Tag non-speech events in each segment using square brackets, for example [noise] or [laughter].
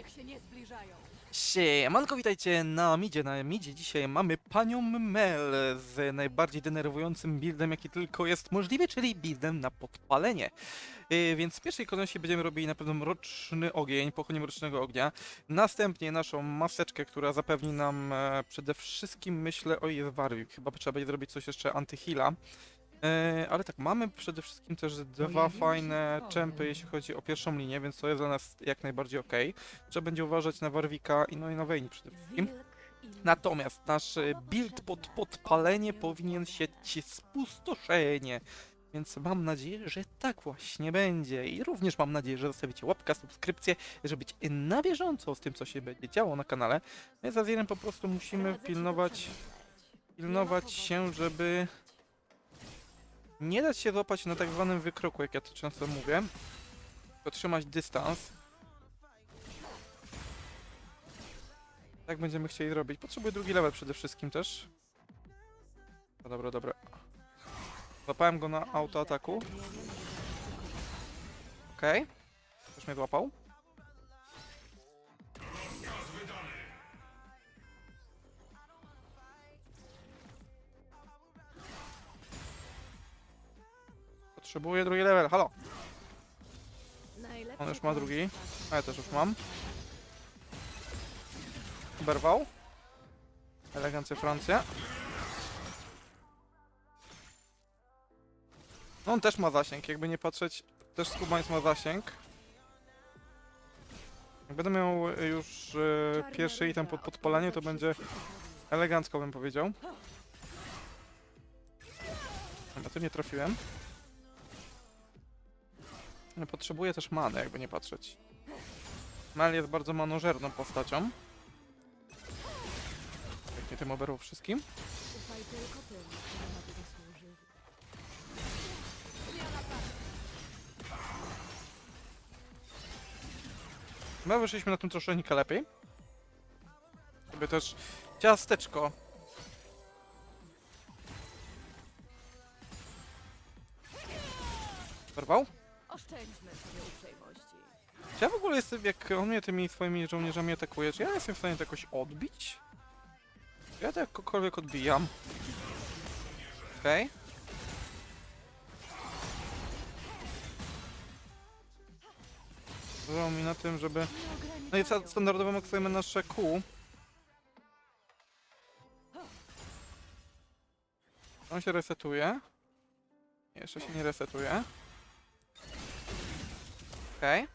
Niech się nie zbliżają. Siemanko, witajcie na midzie. Na midzie dzisiaj mamy panią Mel z najbardziej denerwującym buildem, jaki tylko jest możliwy, czyli buildem na podpalenie. Yy, więc w pierwszej kolejności będziemy robili na pewno mroczny ogień, pochodnie mrocznego ognia. Następnie naszą maseczkę, która zapewni nam e, przede wszystkim, myślę, o jest Warwick. Chyba trzeba będzie zrobić coś jeszcze antyhila. E, ale tak, mamy przede wszystkim też dwa Pojawiły się fajne czempy, jeśli chodzi o pierwszą linię, więc to jest dla nas jak najbardziej ok. Trzeba będzie uważać na Warwika i no i na Wejni przede wszystkim. Natomiast nasz e, build pod podpalenie powinien sieć spustoszenie. Więc mam nadzieję, że tak właśnie będzie. I również mam nadzieję, że zostawicie łapkę, subskrypcję, żeby być na bieżąco z tym, co się będzie działo na kanale. My z Azirem po prostu musimy pilnować, pilnować się, żeby nie dać się złapać na tak zwanym wykroku, jak ja to często mówię. Tylko trzymać dystans. Tak będziemy chcieli robić. Potrzebuję drugi level przede wszystkim też. No dobra, dobra. Złapałem go na autoataku. Okej. Już mnie złapał. Potrzebuję drugi level, halo! On już ma drugi. A ja też już mam. Berwał. Elegancja Francja. No on też ma zasięg, jakby nie patrzeć, też Skubańc ma zasięg. Jak będę miał już e, pierwszy item pod podpalenie, to będzie elegancko, bym powiedział. Ja tu nie trafiłem. Ale potrzebuję też many, jakby nie patrzeć. Mel jest bardzo manożerną postacią. Jak nie tym oberwał wszystkim. My wyszliśmy na tym troszeczkę lepiej. Sobie też ciasteczko. Zerwał? Oszczędźmy sobie uprzejmości. Czy ja w ogóle jestem, jak on mnie tymi swoimi żołnierzami atakuje, czy ja jestem w stanie to jakoś odbić? Czy ja to jakkolwiek odbijam? Okej. Zależało mi na tym, żeby... No i standardowo maksujemy nasze Q. On się resetuje. Jeszcze się nie resetuje. Okej.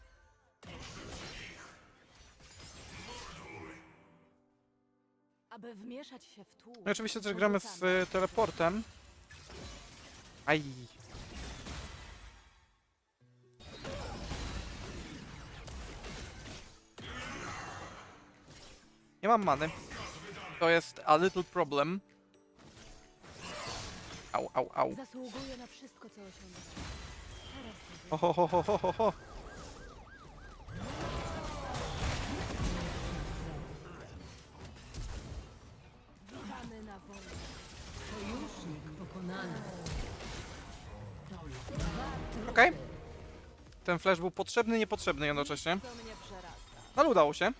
Aby wmieszać się w tłum. No i oczywiście też gramy z porzucamy. y, teleportem. Aj. Nie mam many. To jest a little problem. Au, au, au. Zasługuje na wszystko, co osiągnął. Teraz to Ho, ho, ho, ho, ho, ho, ho. Flash był potrzebny, niepotrzebny jednocześnie. Przerasta. Ale udało się.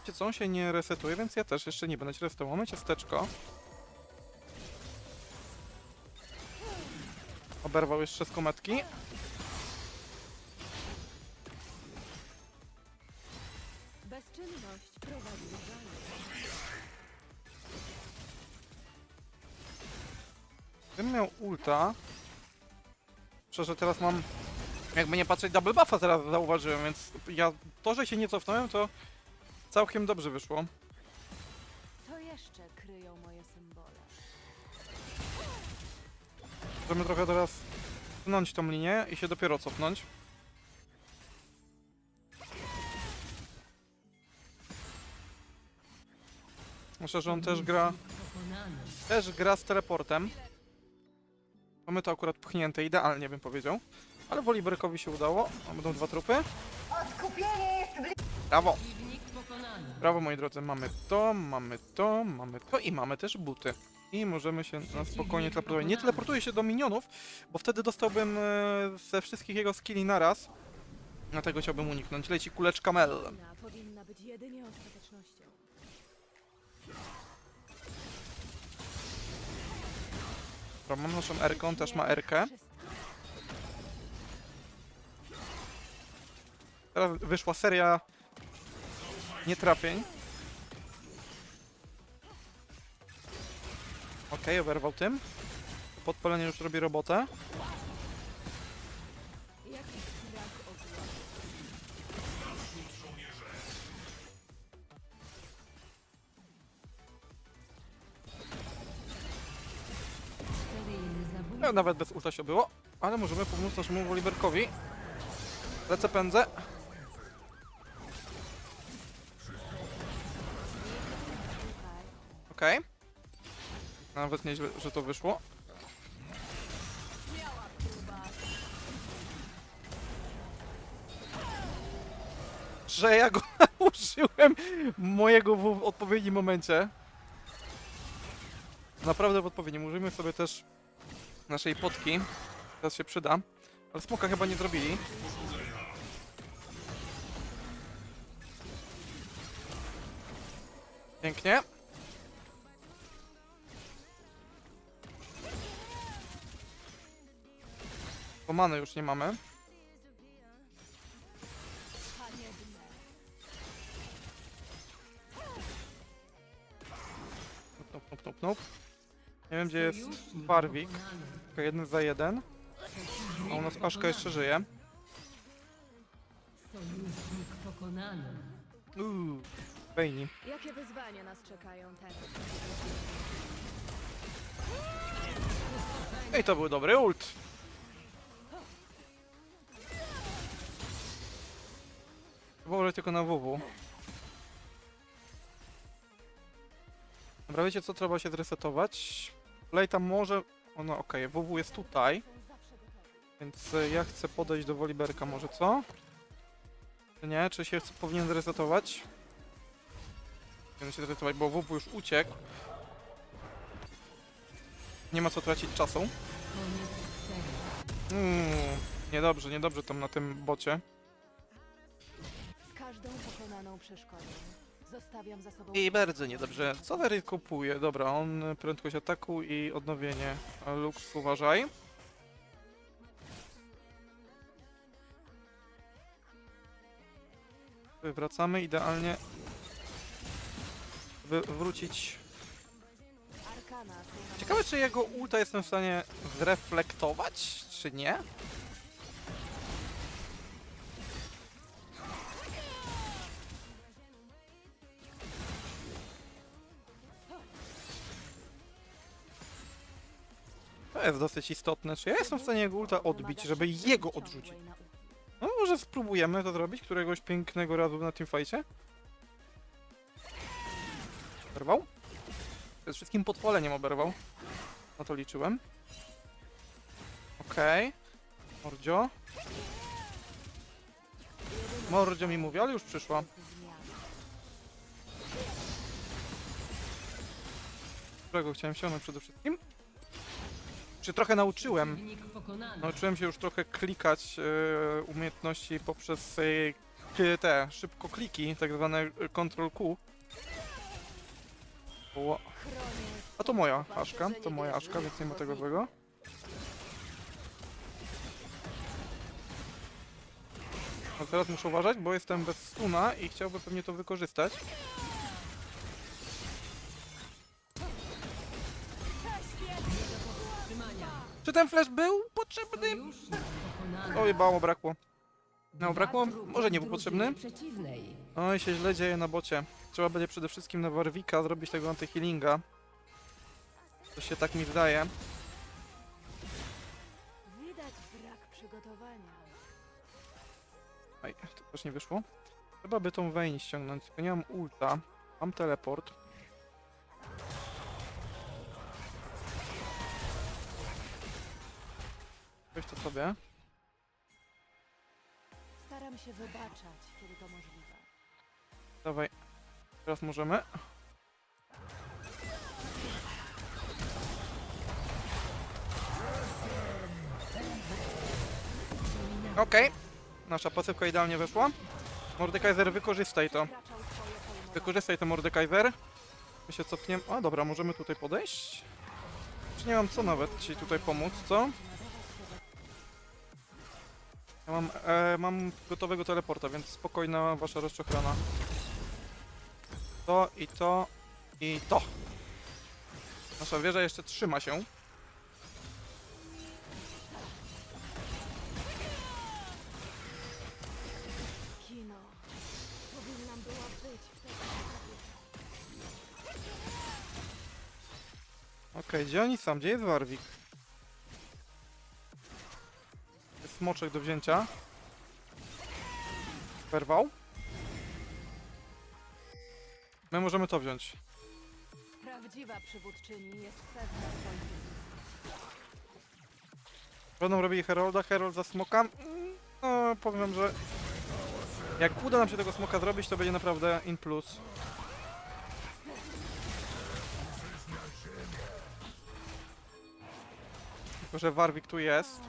Wiecie co, on się nie resetuje, więc ja też jeszcze nie będę się resetował. Mamy ciasteczko. Oberwał jeszcze z kometki. Bezczynność prowadzi do żalu. Gdybym miał ulta... Szczerze, teraz mam... Jakby nie patrzeć, double buffa teraz zauważyłem, więc ja... To, że się nie cofnąłem, to całkiem dobrze wyszło. Co jeszcze kryją moje symbole? Możemy trochę teraz pchnąć tą linię i się dopiero cofnąć. Myślę, że on też gra, też gra z teleportem. Mamy to akurat pchnięte idealnie, bym powiedział. Ale Woliberykowi się udało. O, Będą dwa trupy. Brawo! Przeciwnik pokonany. Brawo moi drodzy, mamy to, mamy to, mamy to i mamy też buty. I możemy się na spokojnie teleportować. Nie teleportuję się do minionów, bo wtedy dostałbym e, ze wszystkich jego skilli naraz. Dlatego chciałbym uniknąć. Leci kuleczka Mel. Wojna powinna być jedynie ostatecznością. Dobra, mam naszą Erkę, on też ma Erkę. Teraz wyszła seria nietrafień. Okej, oberwał tym. Podpalenie już robi robotę. No, nawet bez ulta się było, ale możemy pomóc naszemu Woliberkowi. Lecę pędzę. Nawet nieźle, że to wyszło. Że ja go [laughs] użyłem mojego w odpowiednim momencie. Naprawdę w odpowiednim. Użyjmy sobie też naszej potki. Teraz się przyda. Ale smoka chyba nie zrobili. Pięknie. Bo many już nie mamy. Nope, nope, nope, nope. Nie wiem gdzie jest pokonany. Tylko jeden za jeden. A u nas Aszka jeszcze żyje. Sojusznik pokonany. Uuu, Bejni. Jakie wyzwania nas czekają teraz? Ej, to był dobry ult. Wolę tylko na WW. Dobra, wiecie co? Trzeba się zresetować. Tam może... O no okej, WW jest tutaj. Więc e, ja chcę podejść do Woliberka może, co? Czy nie? Czy się powinien zresetować? Powinien się zresetować, bo WW już uciekł. Nie ma co tracić czasu. Koniec serii. Mm, niedobrze, niedobrze tam na tym bocie. Przeszkodą zostawiam za sobą... I bardzo niedobrze. Co Lery kupuje? Dobra, on prędkość ataku i odnowienie. Lux, uważaj. Wracamy idealnie. By wrócić. Ciekawe, czy jego ulta jestem w stanie zreflektować, czy nie? Jest dosyć istotne. Czy ja jestem w stanie jego ulta odbić, żeby jego odrzucić? No może spróbujemy to zrobić któregoś pięknego razu na teamfajcie. Oberwał? Przede wszystkim podpaleniem oberwał. Na to liczyłem. Okej. Mordzio. Mordzio mi mówi, ale już przyszła. Którego chciałem ściągnąć przede wszystkim? Czy trochę nauczyłem? Nauczyłem się już trochę klikać e, umiejętności poprzez e, k- te szybko kliki, tak zwane e, Ctrl Q. Ło- A to moja aszka, to moja aszka, więc nie ma tego złego. A teraz muszę uważać, bo jestem bez stuna i chciałby pewnie to wykorzystać. Czy ten flash był potrzebny? Oj, mało brakło. No, brakło? Może nie był potrzebny? Oj, się źle dzieje na bocie. Trzeba będzie przede wszystkim na Warwika zrobić tego antyhealinga. To się tak mi wydaje. Widać brak przygotowania. Oj, to też nie wyszło. Trzeba by tą Vayne ściągnąć, tylko nie mam ulta. Mam teleport. Weź to sobie. Staram się wybaczać, kiedy to możliwe. Dawaj. Teraz możemy. Okej. Nasza pasywka idealnie weszła. Mordekaiser, wykorzystaj to. Wkraczał w twoje pojmowanie. Wykorzystaj to Mordekaiser. My się cofniemy. A dobra, możemy tutaj podejść? Czy nie mam co nawet ci tutaj pomóc, co? Ja mam, e, mam gotowego teleporta, więc spokojna wasza rozczochrana. To i to i to. Nasza wieża jeszcze trzyma się. Kino. Powinnam była być w tej sprawie. Okej, gdzie oni są? Gdzie jest Warwik? Smoczek do wzięcia. Werwał. My możemy to wziąć. Prawdziwa przywódczyni jest pewna swoich Będą robili Herolda, Herold za smoka. Mm, No, powiem, że jak uda nam się tego smoka zrobić, to będzie naprawdę in plus. Tylko, że Warwik tu jest.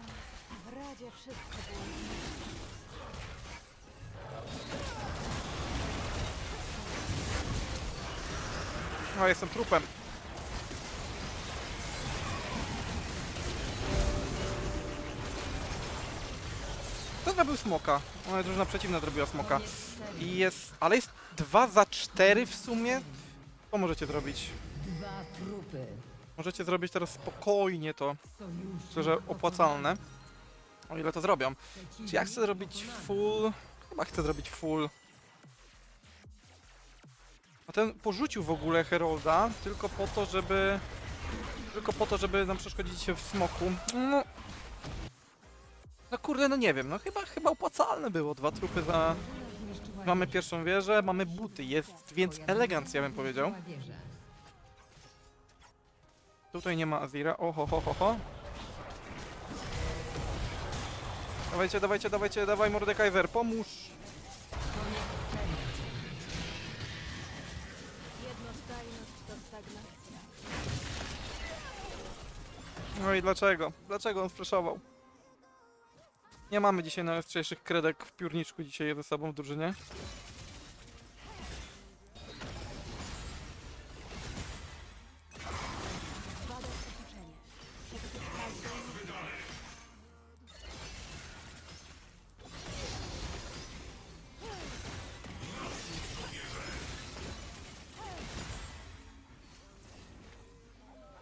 Wszystko było No, jestem trupem. Kto zrobił smoka? O, drużyna przeciwna zrobiła smoka. I jest... Ale jest 2 za 4 w sumie? Co możecie zrobić? Dwa trupy. Możecie zrobić teraz spokojnie to. Sojusznik Myślę, że opłacalne. O ile to zrobią. Czy ja chcę zrobić full? Chyba chcę zrobić full. A ten porzucił w ogóle Herolda tylko po to, żeby... Tylko po to, żeby nam przeszkodzić się w smoku. No... No kurde, no nie wiem, no chyba, chyba opłacalne było. Dwa trupy za... Mamy pierwszą wieżę, mamy buty, jest więc elegancja bym drużyna powiedział. Tutaj nie ma Azira, oho ho ho ho. Dawajcie, dawajcie, dawajcie, dawaj Mordekaiser, pomóż! No i dlaczego? Dlaczego on freshował? Nie mamy dzisiaj najostrzejszych kredek w piórniczku dzisiaj ze sobą w drużynie.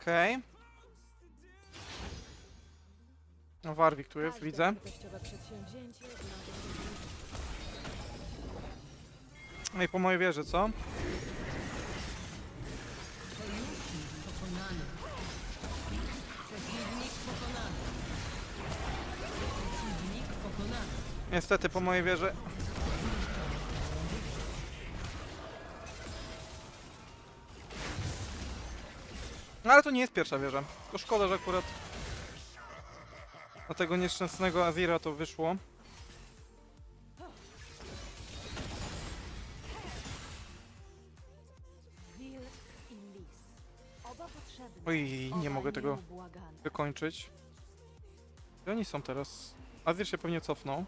Okej. No Warwik tu jest, widzę. No i po mojej wieży, co? Niestety po mojej wieży. No ale to nie jest pierwsza wieża. Tylko szkoda, że akurat na tego nieszczęsnego Azira to wyszło. Oj, nie mogę tego wykończyć. Gdzie oni są teraz? Azir się pewnie cofnął.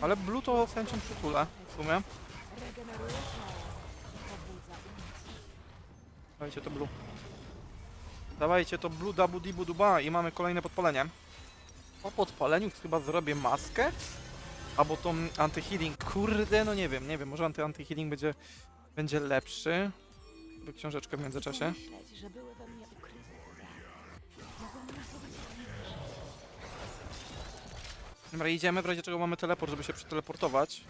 Ale Blue to chęcią przytulę w sumie. Dawajcie to Blue. Dawajcie to Blue Dabu Dibu Duba i mamy kolejne podpalenie. Po podpaleniu chyba zrobię maskę. Albo tą anti-healing. Kurde, no nie wiem, nie wiem. Może anty- anti-healing będzie, będzie lepszy. By książeczkę w międzyczasie. Dobra, idziemy, w razie czego mamy teleport, żeby się przeteleportować.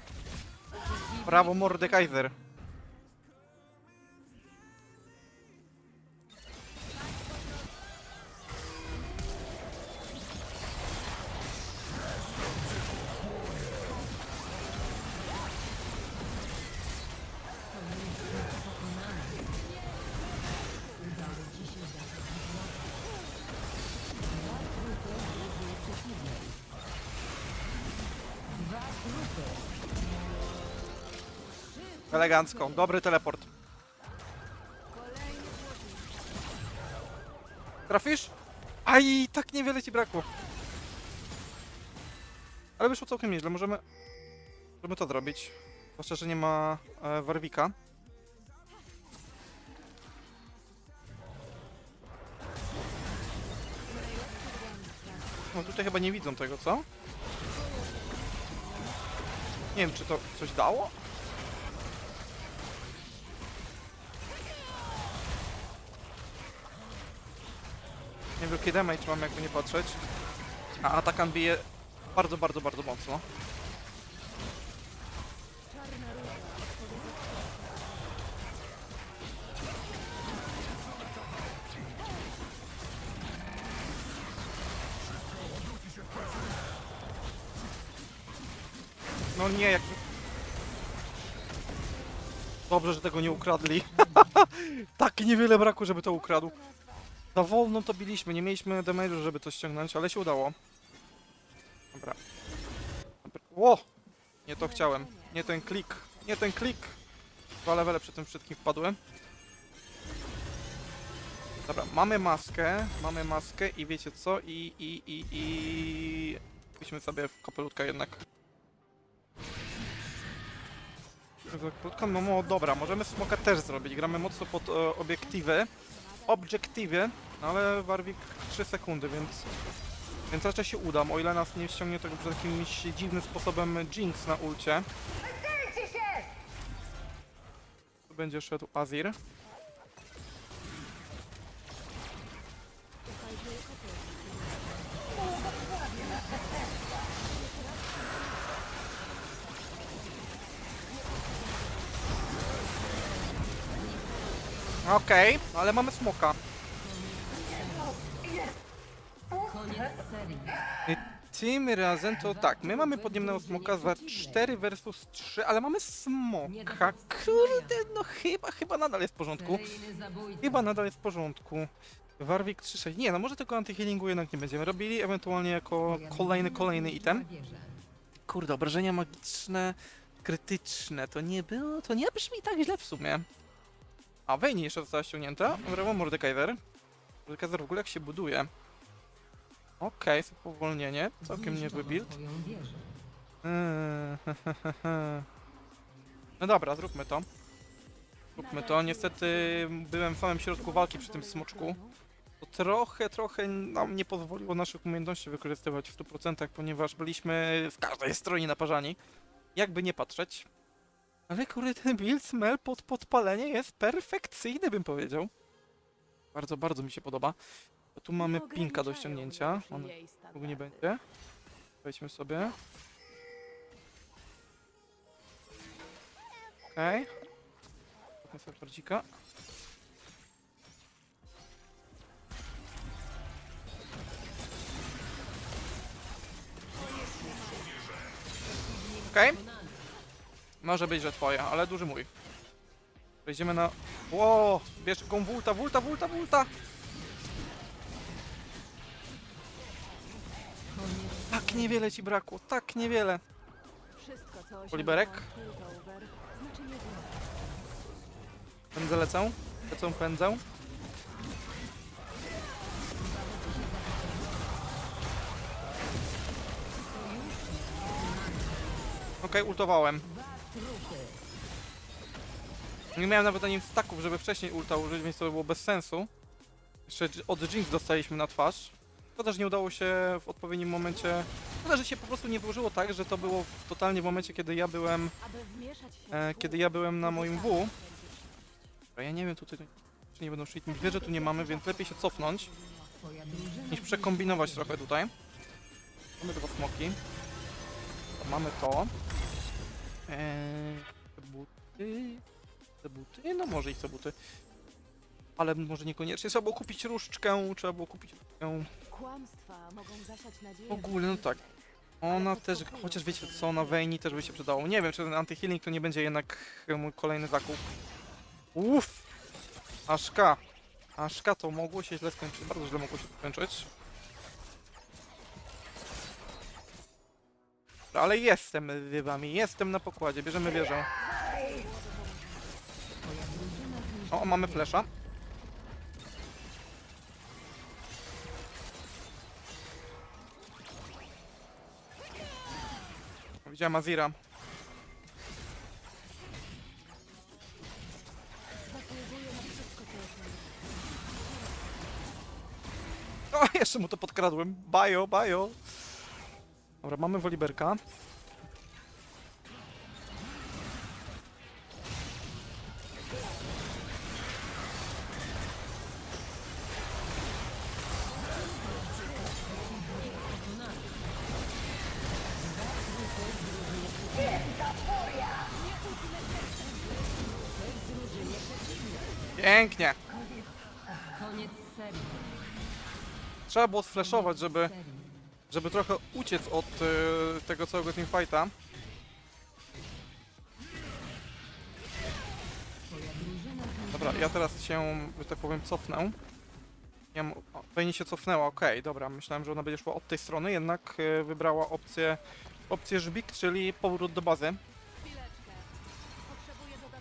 Brawo, Mordekaiser. Elegancko, dobry teleport. Trafisz? Aj, tak niewiele ci brakło. Ale wyszło całkiem nieźle, możemy, możemy to zrobić. Zwłaszcza, że nie ma e, Warwika. No tutaj chyba nie widzą tego, co? Nie wiem, czy to coś dało? Niewielki damage mam, jakby nie patrzeć. A atakan bije bardzo, bardzo, bardzo mocno. No nie, jak... Dobrze, że tego nie ukradli. [laughs] tak niewiele braku, żeby to ukradł. Za wolno to biliśmy, nie mieliśmy damage'u, żeby to ściągnąć, ale się udało. Dobra. Dobra. Ło! Nie to chciałem. Nie ten klik. Nie ten klik. Dwa levele przy tym wszystkim wpadły. Dobra, mamy maskę, mamy maskę i wiecie co? I, i, i, i... Byśmy sobie w kopelutka jednak. Krótko, no, no dobra, możemy smoka też zrobić. Gramy mocno pod e, obiektywy. Obiektywy, ale Warwick 3 sekundy, więc. Więc raczej się uda, o ile nas nie ściągnie tego przed jakimś dziwnym sposobem Jinx na ulcie. Tu będzie szedł Azir. Okej, ale mamy smoka. Serii. Tym razem to tak, my mamy podniemnego smoka za 4 versus 3, ale mamy smoka. Kurde, no chyba, chyba nadal jest w porządku. Chyba nadal jest w porządku. Warwick 3-6. Nie, no może tego antyhealingu jednak nie będziemy robili, ewentualnie jako kolejny, kolejny item. Kurde, obrażenia magiczne, krytyczne, to nie było, to nie brzmi tak źle w sumie. A Vayne jeszcze została ściągnięta. Brawo, Mordekaiser. Mordekaiser w ogóle jak się buduje. Okej, okay, spowolnienie, całkiem niezły build. Eee, [laughs] No dobra, zróbmy to. Zróbmy to. Niestety byłem w samym środku walki przy tym smoczku. To trochę, trochę nam nie pozwoliło naszych umiejętności wykorzystywać w 100%, ponieważ byliśmy w każdej stronie naparzani. Jakby nie patrzeć. Ale kurde, ten build smell pod podpalenie jest perfekcyjny, bym powiedział. Bardzo, bardzo mi się podoba. Bo tu mamy pinka do ściągnięcia. On długo nie będzie. Wejdźmy sobie. Okej. Okay. twardzika. Okej. Może być, że twoja, ale duży mój. Przejdziemy na... Ło! Bierz go wulta, wulta, wulta, wulta! Tak niewiele ci brakło, tak niewiele. Poliberek? Pędzę lecę. Lecą, pędzę. Okej, ultowałem. Nie miałem nawet ani staków, żeby wcześniej ulta użyć, więc to było bez sensu. Jeszcze od Jinx dostaliśmy na twarz. Szkoda, że nie udało się w odpowiednim momencie... Szkoda, że się po prostu nie włożyło tak, że to było w- totalnie w momencie, kiedy ja byłem... E, kiedy ja byłem na moim W. Dobra, Ja nie wiem tutaj, czy nie będą szli. Wie, że tu nie mamy, więc lepiej się cofnąć, niż przekombinować trochę tutaj. Mamy dwa smoki. Mamy to. Eee, buty. Te buty? No może i te buty. Ale może niekoniecznie. Trzeba było kupić różdżkę, trzeba było kupić różdżkę. Kłamstwa mogą zasiać nadzieję. W ogóle, no tak. Ona też, chociaż wiecie co, na Vayne też by się przydało. Nie wiem, czy ten anti-healing to nie będzie jednak mój kolejny zakup. Uff! Aszka! Aszka to mogło się źle skończyć, bardzo źle mogło się skończyć. Ale jestem z wami, jestem na pokładzie, bierzemy wieżę. Mamy flesza. Widziałem Azira. O, jeszcze mu to podkradłem. Bajo, bajo. Dobra, mamy Woliberka. Pięknie. Koniec serii. Trzeba było sflashować, żeby, żeby trochę uciec od e, tego całego teamfighta. Dobra, ja teraz się, że tak powiem, cofnę. Nie wiem, o, Vayne się cofnęła, okej, dobra, myślałem, że ona będzie szła od tej strony, jednak e, wybrała opcję, opcję żbik, czyli powrót do bazy.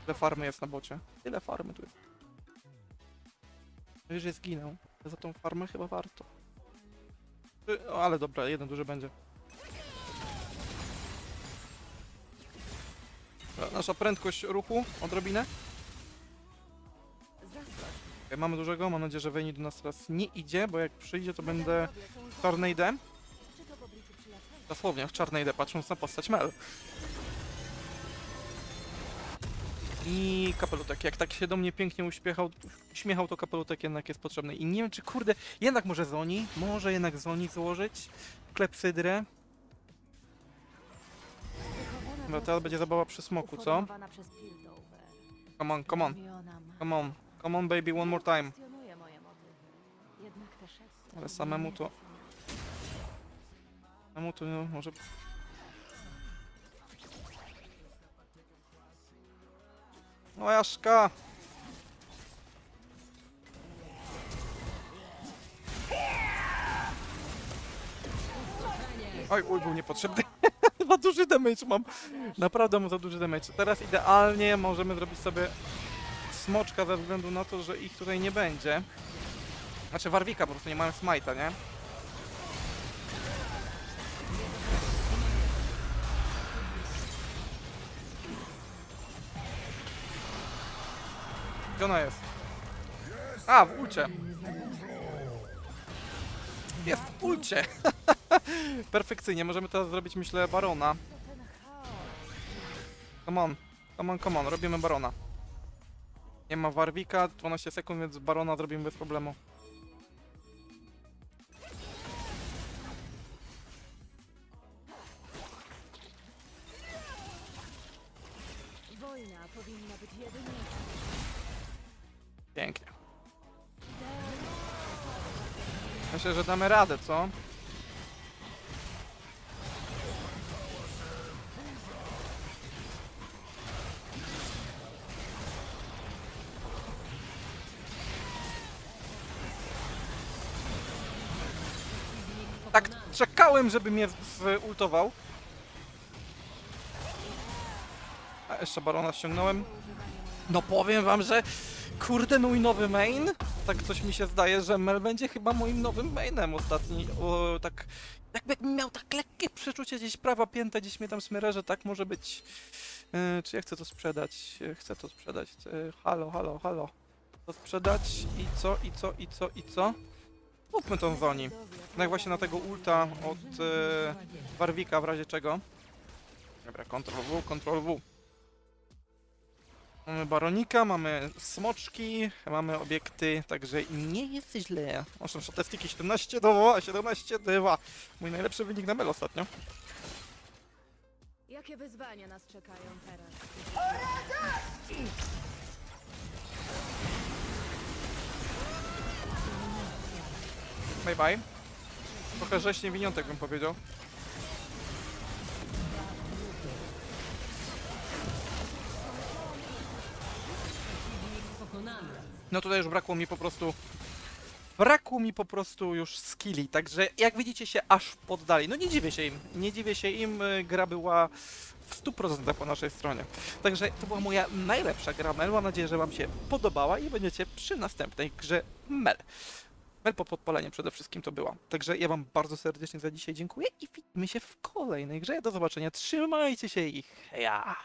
Ile farmy jest na bocie? Ile farmy tu jest? Że zginął. Za tą farmę chyba warto. O, ale dobra, jeden duży będzie. Nasza prędkość ruchu, odrobinę. Okej, Mamy dużego, mam nadzieję, że Vayne do nas teraz nie idzie, bo jak przyjdzie, to będę w czarnej D. Dosłownie, w czarnej D, patrząc na postać Mel. I kapelutek, jak tak się do mnie pięknie uśmiechał, uśmiechał, to kapelutek jednak jest potrzebny. I nie wiem, czy kurde, jednak może Zoni, może jednak Zoni złożyć, klepsydrę. W teraz będzie zabawa przy smoku, co? Come on, come on, come on, come on baby, one more time. Ale samemu to-. Czemu tu no, może... O, Jaszka! Oj, uj, był niepotrzebny. [laughs] za duży damage mam. Naprawdę mam za duży damage. Teraz idealnie możemy zrobić sobie smoczka ze względu na to, że ich tutaj nie będzie. Znaczy Warwika po prostu nie mają smite'a, nie? Ona jest? A, w ulcie. Jest w ulcie. [laughs] Perfekcyjnie, możemy teraz zrobić, myślę, barona. Come on, come on, come on, robimy barona. Nie ma Warwika, 12 sekund, więc barona zrobimy bez problemu. Pięknie. Myślę, że damy radę, co? Tak, czekałem, żeby mnie zultował. A jeszcze barona ściągnąłem. No powiem wam, że kurde mój nowy main. Tak coś mi się zdaje, że Mel będzie chyba moim nowym mainem ostatni. O, tak jakby miał tak lekkie przeczucie gdzieś prawa pięta, gdzieś mnie tam smyra, że tak może być. E, czy ja chcę to sprzedać? E, Chcę to sprzedać. E, halo, halo, halo. To sprzedać i co, i co, i co, i co? Kupmy tą Zoni. No jak właśnie na tego ulta od e, Warwika w razie czego. Dobra, Ctrl W, Ctrl W. Mamy baronika, mamy smoczki, mamy obiekty, także nie jest źle. Owszem, statystyki 17 do 2, 17 do 2. Mój najlepszy wynik na Mel ostatnio. Jakie wyzwania nas czekają teraz? Bye bye. Trochę rzeźnie winiątek bym powiedział. No tutaj już brakło mi po prostu... Brakło mi po prostu już skilli, także jak widzicie się aż poddali. No nie dziwię się im, nie dziwię się im, y, gra była w 100% po naszej stronie. Także to była moja najlepsza gra Mel, mam nadzieję, że wam się podobała i będziecie przy następnej grze Mel. Mel pod podpaleniem przede wszystkim to była. Także ja wam bardzo serdecznie za dzisiaj dziękuję i widzimy się w kolejnej grze. Do zobaczenia, trzymajcie się i heja!